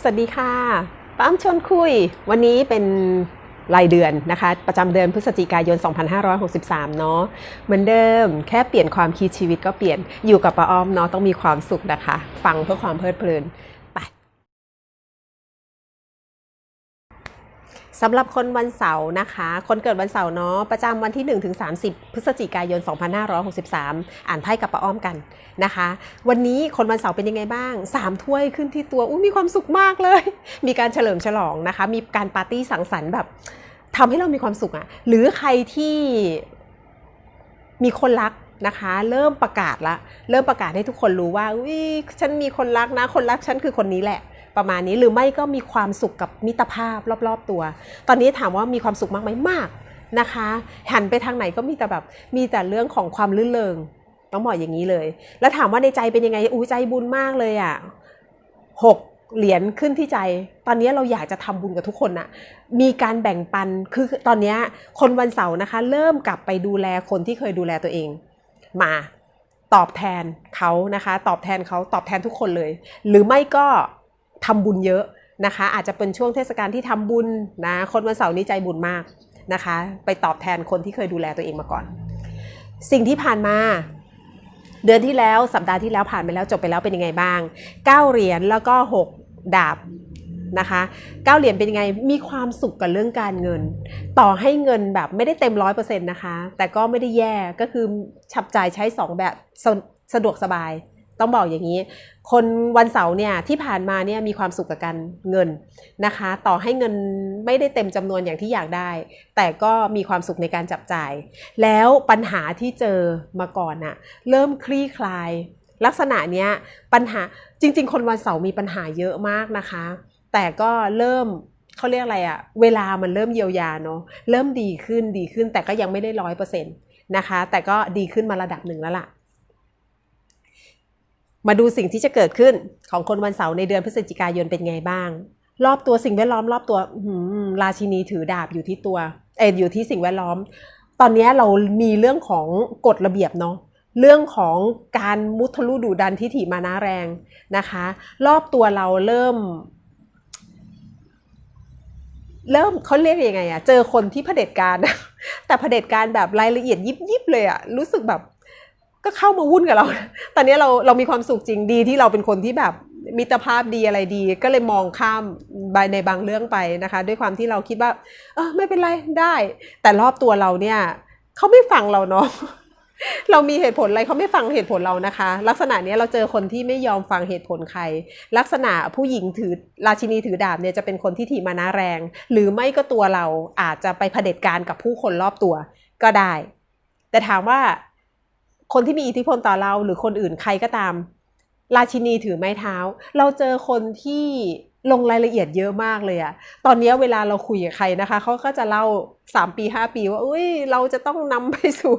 สวัสดีค่ะป้ามชวนคุย วันนี้เป็นรายเดือนนะคะ ประจำเดือนพฤศจิกายน 2563 เนาะเหมือนเดิมแค่เปลี่ยนความคิดชีวิตก็เปลี่ยนอยู่กับป้าอ้อมเนาะต้องมีความสุขนะคะ ฟังเพื่อความเพลิดเพลิน สำหรับคนวันเสาร์นะคะ คนเกิดวันเสาร์เนาะประจำวันที่ 1 ถึง 30 พฤศจิกายน 2563 อ่านไพ่กับป้าอ้อมกันนะคะ วันนี้คนวันเสาร์เป็นยังไงบ้าง 3 ถ้วยขึ้นที่ตัวอุ้ยมีความสุขมากเลย มีการเฉลิมฉลองนะคะ มีการปาร์ตี้สังสรรค์แบบทำให้เรามีความสุขอะ่ะหรือใครที่มีคนรักนะคะ เริ่มประกาศละ เริ่มประกาศให้ทุกคนรู้ว่าอุ้ยฉันมีคนรักนะ คนรักฉันคือคนนี้แหละ ประมาณนี้หรือไม่ก็มีความสุขกับมิตรภาพรอบๆตัว ตอนนี้ถามว่ามีความสุขมากไหมมากนะคะ หันไปทางไหนก็มีแต่แบบมีแต่เรื่องของความลื่นเลงต้องบอกอย่างนี้เลย แล้วถามว่าในใจเป็นยังไงอู้ใจบุญมากเลยอะ่ะหกเหรียญขึ้นที่ใจ ตอนนี้เราอยากจะทำบุญกับทุกคนน่ะมีการแบ่งปัน คือตอนนี้คนวันเสาร์นะคะ เริ่มกลับไปดูแลคนที่เคยดูแลตัวเอง มาตอบแทนเขานะคะ ตอบแทนเขาตอบแทนทุกคนเลย หรือไม่ก็ ทำบุญเยอะนะคะ อาจจะเป็นช่วงเทศกาลที่ทำบุญนะคนวันเสาร์นี้ใจบุญมากนะคะ ไปตอบแทนคนที่เคยดูแลตัวเองมาก่อน สิ่งที่ผ่านมา เดือนที่แล้วสัปดาห์ที่แล้วผ่านไปแล้วจบไปแล้วเป็นยังไงบ้าง 9 เหรียญแล้วก็ 6 ดาบนะคะ9เหรียญเป็นยังไง มีความสุขกับเรื่องการเงิน ต่อให้เงินแบบไม่ได้เต็มร้อยเปอร์เซ็นต์นะคะ แต่ก็ไม่ได้แย่ ก็คือฉับจ่ายใช้2แบบสสะดวกสบาย ต้องบอกอย่างนี้ คนวันเสาร์เนี่ยที่ผ่านมาเนี่ยมีความสุขกับการเงินนะคะ ต่อให้เงินไม่ได้เต็มจำนวนอย่างที่อยากได้ แต่ก็มีความสุขในการจับจ่าย แล้วปัญหาที่เจอมาก่อนน่ะเริ่มคลี่คลาย ลักษณะเนี้ยปัญหาจริง ๆ คนวันเสาร์มีปัญหาเยอะมากนะคะ แต่ก็เริ่มเขาเรียกอะไรอะเวลามันเริ่มเยียวยาเนาะเริ่มดีขึ้นดีขึ้นแต่ก็ยังไม่ได้ร้อยเปอร์เซ็นต์นะคะ แต่ก็ดีขึ้นมาระดับหนึ่งแล้วล่ะ มาดูสิ่งที่จะเกิดขึ้นของคนวันเสาร์ในเดือนพฤศจิกายนเป็นไงบ้าง รอบตัวสิ่งแวดล้อมรอบตัวราชินีถือดาบอยู่ที่ตัวเอออยู่ที่สิ่งแวดล้อม ตอนนี้เรามีเรื่องของกฎระเบียบเนาะเรื่องของการมุทะลุดุดันที่ถีมานะแรงนะคะ รอบตัวเราเริ่ม เริ่มเขาเรียกยังไงอะเจอคนที่เผด็จการแต่เผด็จการแบบรายละเอียดยิบยิบเลยอะรู้สึกแบบ ก็เข้ามาวุ่นกับเรา ตอนนี้เราเรามีความสุขจริงดีที่เราเป็นคนที่แบบมิตรภาพดีอะไรดี ก็เลยมองข้ามไปในบางเรื่องไปนะคะ ด้วยความที่เราคิดว่า เออไม่เป็นไรได้ แต่รอบตัวเราเนี่ยเขาไม่ฟังเราเนาะเรามีเหตุผลอะไรเขาไม่ฟังเหตุผลเรานะคะ ลักษณะนี้เราเจอคนที่ไม่ยอมฟังเหตุผลใคร ลักษณะผู้หญิงถือราชินีถือดาบเนี่ยจะเป็นคนที่ถีมานะแรง หรือไม่ก็ตัวเราอาจจะไปเผด็จการกับผู้คนรอบตัวก็ได้ แต่ถามว่า คนที่มีอิทธิพลต่อเราหรือคนอื่นใครก็ตาม ราชินีถือไม้เท้า เราเจอคนที่ลงรายละเอียดเยอะมากเลยอะตอนนี้เวลาเราคุยกับใครนะคะ เขาก็จะเล่า 3 ปี 5 ปีว่าอุ้ยเราจะต้องนำไปสู่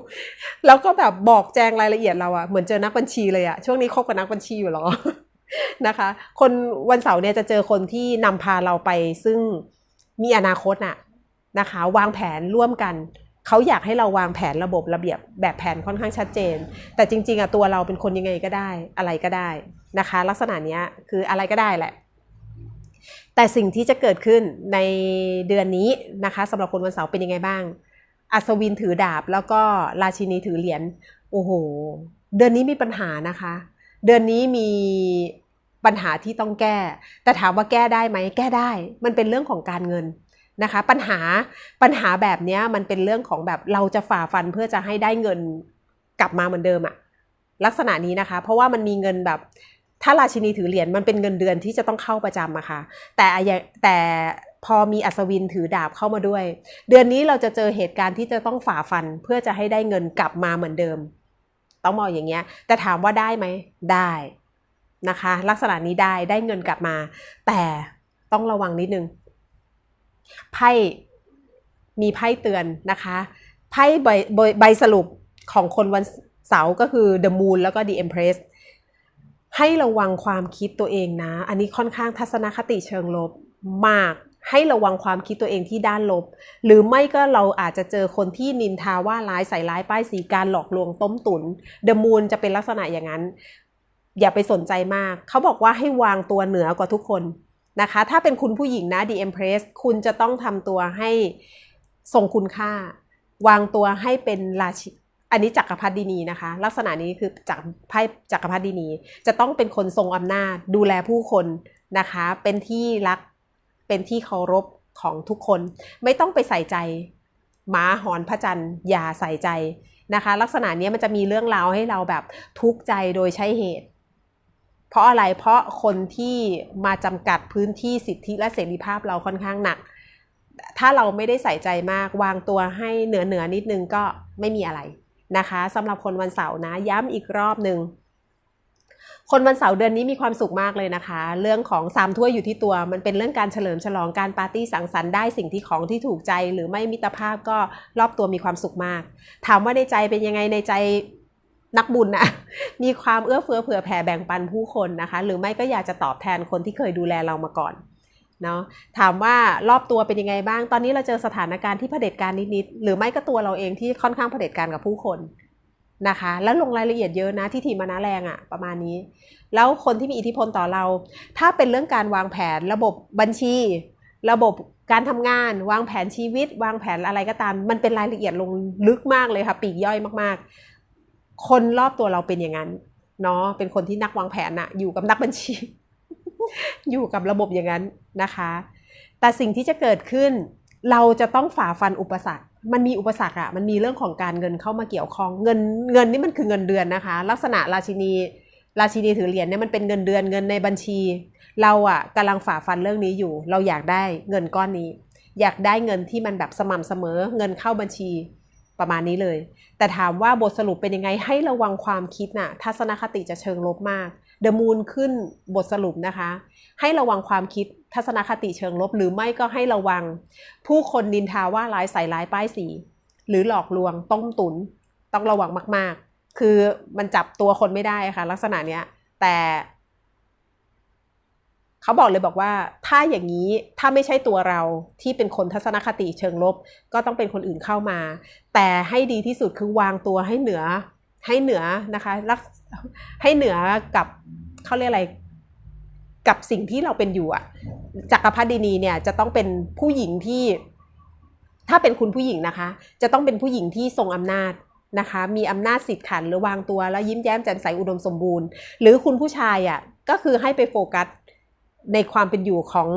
แล้วก็แบบบอกแจงรายละเอียดเราอะเหมือนเจอนักบัญชีเลยอะช่วงนี้คบกับนักบัญชีอยู่หรอนะคะ คนวันเสาร์เนี่ยจะเจอคนที่นำพาเราไปซึ่งมีอนาคตน่ะนะคะ วางแผนร่วมกัน เขาอยากให้เราวางแผนระบบระเบียบแบบแผนค่อนข้างชัดเจน แต่จริง ๆอะตัวเราเป็นคนยังไงก็ได้อะไรก็ได้นะคะ ลักษณะเนี้ยคืออะไรก็ได้แหละ แต่สิ่งที่จะเกิดขึ้นในเดือนนี้นะคะสำหรับคนวันเสาร์เป็นยังไงบ้าง อัศวินถือดาบแล้วก็ราชินีถือเหรียญโอ้โห เดือนนี้มีปัญหานะคะ เดือนนี้มีปัญหาที่ต้องแก้ แต่ถามว่าแก้ได้ไหมแก้ได้ มันเป็นเรื่องของการเงิน นะคะ ปัญหาปัญหาแบบนี้มันเป็นเรื่องของแบบเราจะฝ่าฟันเพื่อจะให้ได้เงินกลับมาเหมือนเดิมอะลักษณะนี้นะคะ เพราะว่ามันมีเงินแบบถ้าราชินีถือเหรียญมันเป็นเงินเดือนที่จะต้องเข้าประจำอะค่ะแต่แต่พอมีอัศวินถือดาบเข้ามาด้วย เดือนนี้เราจะเจอเหตุการณ์ที่จะต้องฝ่าฟันเพื่อจะให้ได้เงินกลับมาเหมือนเดิม ต้องมองอย่างเงี้ย แต่ถามว่าได้ไหมได้นะคะ ลักษณะนี้ได้ได้เงินกลับมา แต่ต้องระวังนิดนึง ไพ่มีไพ่เตือนนะคะไพ่ใบใบสรุปของคนวันเสาร์ก็คือ The Moon แล้วก็ The Empress ให้ระวังความคิดตัวเองนะ อันนี้ค่อนข้างทัศนคติเชิงลบมาก ให้ระวังความคิดตัวเองที่ด้านลบ หรือไม่ก็เราอาจจะเจอคนที่นินทาว่าร้ายใส่ร้ายป้ายสีการหลอกลวงต้มตุนเดอะมูนจะเป็นลักษณะอย่างนั้น อย่าไปสนใจมาก เขาบอกว่าให้วางตัวเหนือกว่าทุกคน นะคะ ถ้าเป็นคุณผู้หญิงนะ The Empress คุณจะต้องทำตัวให้ทรงคุณค่า วางตัวให้เป็นราชิอันนี้จักรพรรดินีนะคะ ลักษณะนี้คือจักรไพ่จักรพรรดินี จะต้องเป็นคนทรงอำนาจ ดูแลผู้คนนะคะ เป็นที่รักเป็นที่เคารพของทุกคน ไม่ต้องไปใส่ใจหมาหอนพระจันทร์อย่าใส่ใจนะคะ ลักษณะนี้มันจะมีเรื่องราวให้เราแบบทุกข์ใจโดยใช้เหตุ เพราะอะไรเพราะคนที่มาจำกัดพื้นที่สิทธิและเสรีภาพเราค่อนข้างหนัก ถ้าเราไม่ได้ใส่ใจมากวางตัวให้เหนือเหนือนิดนึงก็ไม่มีอะไรนะคะสำหรับคนวันเสาร์นะย้ำอีกรอบหนึ่งคนวันเสาร์เดือนนี้มีความสุขมากเลยนะคะ เรื่องของสามถ้วยอยู่ที่ตัว มันเป็นเรื่องการเฉลิมฉลองการปาร์ตี้สังสรรค์ได้สิ่งที่ของที่ถูกใจ หรือไม่มิตรภาพก็รอบตัวมีความสุขมาก ถามว่าในใจเป็นยังไงในใจ นักบุญนะมีความเอื้อเฟื้อเผื่อแผ่แบ่งปันผู้คนนะคะ หรือไม่ก็อยากจะตอบแทนคนที่เคยดูแลเรามาก่อนเนาะถามว่ารอบตัวเป็นยังไงบ้าง ตอนนี้เราเจอสถานการณ์ที่เผด็จการนิดๆหรือไม่ก็ตัวเราเองที่ค่อนข้างเผด็จการกับผู้คนนะคะ แล้วลงรายละเอียดเยอะนะที่ทีมมานะแรงอะประมาณนี้ แล้วคนที่มีอิทธิพลต่อเรา ถ้าเป็นเรื่องการวางแผนระบบบัญชี ระบบการทำงาน วางแผนชีวิต วางแผนอะไรก็ตาม มันเป็นรายละเอียดลงลึกมากเลยค่ะ ปีกย่อยมากๆ คนรอบตัวเราเป็นอย่างนั้นเนาะเป็นคนที่นักวางแผนอะอยู่กับนักบัญชี อยู่กับระบบอย่างนั้นนะคะ แต่สิ่งที่จะเกิดขึ้น เราจะต้องฝ่าฟันอุปสรรค มันมีอุปสรรคอะมันมีเรื่องของการเงินเข้ามาเกี่ยวข้องเงินเงินนี่มันคือเงินเดือนนะคะ ลักษณะราชินีราชินีถือเหรียญเนี่ยมันเป็นเงินเดือนเงินในบัญชี เราอะกำลังฝ่าฟันเรื่องนี้อยู่ เราอยากได้เงินก้อนนี้ อยากได้เงินที่มันแบบสม่ำเสมอ เงินเข้าบัญชี ประมาณนี้เลย แต่ถามว่าบทสรุปเป็นยังไงให้ระวังความคิดน่ะ ทัศนคติจะเชิงลบมากเดอะมูนขึ้นบทสรุปนะคะ ให้ระวังความคิดทัศนคติเชิงลบ หรือไม่ก็ให้ระวัง ผู้คนนินทาว่าร้ายใส่ร้ายป้ายสี หรือหลอกลวงต้มตุน ต้องระวังมาก ๆ คือมันจับตัวคนไม่ได้ค่ะ ลักษณะเนี้ยแต่ เขาบอกเลยบอกว่าถ้าอย่างนี้ถ้าไม่ใช่ตัวเราที่เป็นคนทัศนคติเชิงลบ ก็ต้องเป็นคนอื่นเข้ามา แต่ให้ดีที่สุดคือวางตัวให้เหนือให้เหนือนะคะรักให้เหนือกับเขาเรียกอะไรกับสิ่งที่เราเป็นอยู่อะจักรพรรดินีเนี่ยจะต้องเป็นผู้หญิงที่ ถ้าเป็นคุณผู้หญิงนะคะ จะต้องเป็นผู้หญิงที่ทรงอำนาจนะคะ มีอำนาจสิทธิ์ขันหรือวางตัวแล้วยิ้มแย้มแจ่มใสอุดมสมบูรณ์ หรือคุณผู้ชายอะก็คือให้ไปโฟกัส ในความเป็นอยู่ของ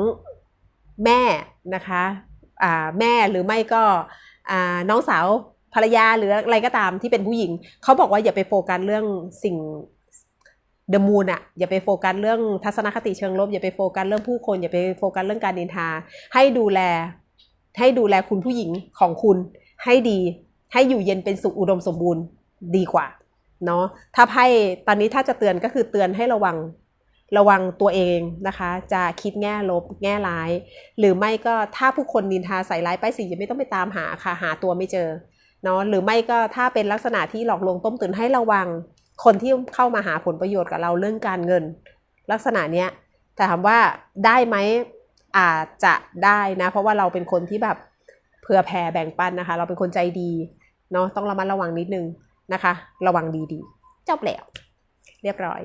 แม่นะคะแม่หรือไม่ก็น้องสาวภรรยาหรืออะไรก็ตามที่เป็นผู้หญิง เขาบอกว่าอย่าไปโฟกัสเรื่องสิ่งเดอะมูนอะอย่าไปโฟกัสเรื่องทัศนคติเชิงลบ อย่าไปโฟกัสเรื่องผู้คน อย่าไปโฟกัสเรื่องการนินทา ให้ดูแล ให้ดูแลคุณผู้หญิงของคุณ ให้ดีให้อยู่เย็นเป็นสุขอุดมสมบูรณ์ดีกว่าเนาะถ้าไพ่ตอนนี้ถ้าจะเตือนก็คือเตือนให้ระวัง ระวังตัวเองนะคะ จะคิดแง่ลบแง่ร้าย หรือไม่ก็ถ้าผู้คนนินทาใส่ร้ายป้ายสีย่าไม่ต้องไปตามหาค่ะหาตัวไม่เจอเนาะหรือไม่ก็ถ้าเป็นลักษณะที่หลอกลวงต้มตุ๋นให้ระวัง คนที่เข้ามาหาผลประโยชน์กับเราเรื่องการเงิน ลักษณะเนี้ยแต่ถามว่าได้ไหมอาจจะได้นะ เพราะว่าเราเป็นคนที่แบบเผื่อแผ่แบ่งปันนะคะ เราเป็นคนใจดีเนาะต้องระมัดระวังนิดนึงนะคะ ระวังดีๆ เจบแล้วเรียบร้อย